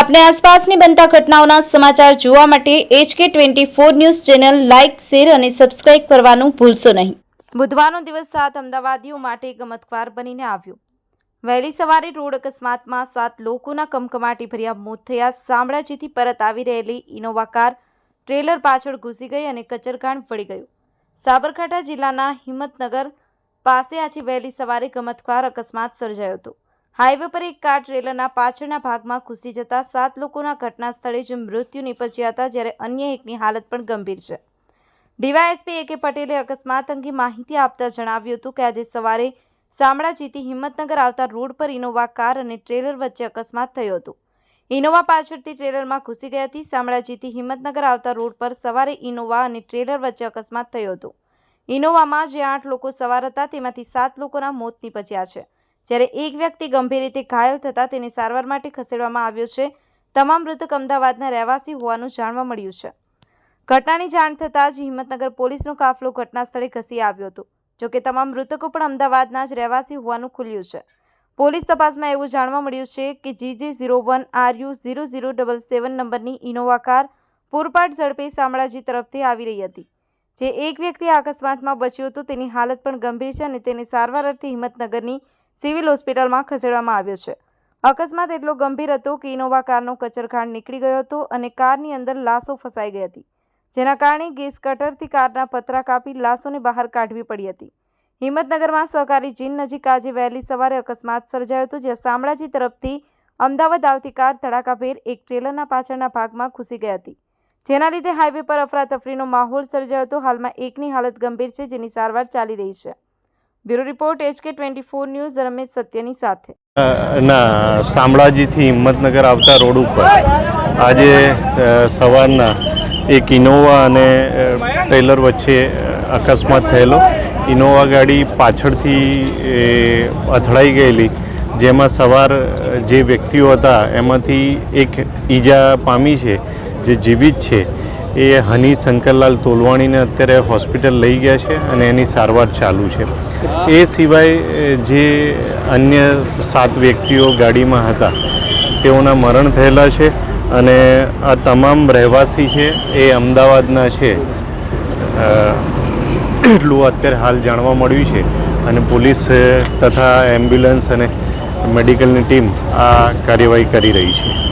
આપને આસપાસની બનતા ઘટનાઓના સમાચાર જોવા માટે HK twenty four news channel like share અને સબસ્ક્રાઇબ કરવાનું ભૂલશો નહીં. બુધવારનો દિવસ સાત અમદાવાદીઓ માટે ગમતવાર બનીને આવ્યો. વહેલી સવારે રોડ અકસ્માતમાં સાત લોકોના કમકમાટી ભર્યા મોત થયા. શામળાજીથી પરત આવી રહેલી ઇનોવા કાર ટ્રેલર પાછળ ઘૂસી ગઈ અને કચરગાણ પડી ગયું. સાબરકાંઠા જિલ્લાના હિંમતનગર પાસે આજે વહેલી સવારે ગમતવાર અકસ્માત સર્જાયો હતો. હાઈવે પર એક કાર ટ્રેલરના પાછળના ભાગમાં ઘૂસી જતા સાત લોકોના ઘટના સ્થળે જ મૃત્યુ નિપજ્યા હતા, જ્યારે અન્ય એકની હાલત પણ ગંભીર છે. ડીવાયએસપી એ કે પટેલે અકસ્માત અંગે માહિતી આપતા જણાવ્યું હતું કે આજે સવારે શામળાજીથી હિંમતનગર આવતા રોડ પર ઇનોવા કાર અને ટ્રેલર વચ્ચે અકસ્માત થયો હતો. ઇનોવા પાછળથી ટ્રેલરમાં ઘૂસી ગઈ હતી, શામળાજીથી હિંમતનગર આવતા રોડ પર સવારે ઇનોવા અને ટ્રેલર વચ્ચે અકસ્માત થયો હતો. ઇનોવામાં જે આઠ લોકો સવાર હતા, તેમાંથી સાત લોકોના મોત નિપજ્યા છે. જ્યારે એક વ્યક્તિ ગંભીર રીતે ઘાયલ થતાં તેને સારવાર માટે ખસેડવામાં આવ્યો છે, તમામ મૃતક અમદાવાદના રહેવાસી હોવાનું જાણવા મળ્યું છે. ઘટનાની જાણ થતાં જ હિંમતનગર પોલીસનો કાફલો ઘટના સ્થળે ઘસી આવ્યો હતો, જોકે તમામ મૃતકો પણ અમદાવાદના જ રહેવાસી હોવાનું ખુલ્યું છે. પોલીસ તપાસમાં એવું જાણવા મળ્યું છે કે GJ zero one RU zero zero double seven નંબરની ઇનોવા કાર પૂરપાટ ઝડપે શામળાજી તરફથી આવી રહી હતી. જે એક વ્યક્તિ અકસ્માતમાં બચ્યો હતો, તેની હાલત પણ ગંભીર છે અને તેને સારવાર અર્થે હિંમતનગરની સિવિલ હોસ્પિટલમાં ખસેડવામાં આવ્યો છે. અકસ્માત એટલો ગંભીર હતો કે ઇનોવા કારનો કચરખાંડ નીકળી ગયો હતો અને કારની અંદર લાશો ફસાઈ ગઈ હતી, જેના કારણે ગેસ કટરથી કારના પતરા કાપી લાશોને બહાર કાઢવી પડી હતી. હિંમતનગરમાં સહકારી જીન નજીક આજે વહેલી સવારે અકસ્માત સર્જાયો હતો, જ્યાં શામળાજી તરફથી અમદાવાદ આવતી કાર ધડાકાભેર એક ટ્રેલરના પાછળના ભાગમાં ઘૂસી ગઈ હતી. જેના લીધે હાઈવે પર અફરાતફરીનો માહોલ સર્જાયો હતો. હાલમાં એકની હાલત ગંભીર છે, જેની સારવાર ચાલી રહી છે. Bureau report HK twenty four news Ramesh સત્યની સાથે. ના, શામળાજીથી હિંમતનગર આવતા રોડ ઉપર. આજે સવારના એક ઇનોવા અને ટ્રેલર વચ્ચે અકસ્માત થયેલો. ઇનોવા ગાડી પાછળથી અથડાઈ ગયેલી. જેમાં સવાર જે વ્યક્તિઓ હતા, એમાંથી એક ઈજા પામી છે, જે જીવિત છે. એ હની શંકરલાલ તોલવાણીને અત્યારે હોસ્પિટલ લઈ ગયા છે અને એની સારવાર ચાલુ છે. એ સિવાય જે અન્ય સાત વ્યક્તિઓ ગાડીમાં હતા, તેઓના મરણ થયેલા છે અને આ તમામ રહેવાસી છે, એ અમદાવાદના છે. એટલું અત્યારે હાલ જાણવા મળ્યું છે અને પોલીસ તથા એમ્બ્યુલન્સ અને મેડિકલની ટીમ આ કાર્યવાહી કરી રહી છે.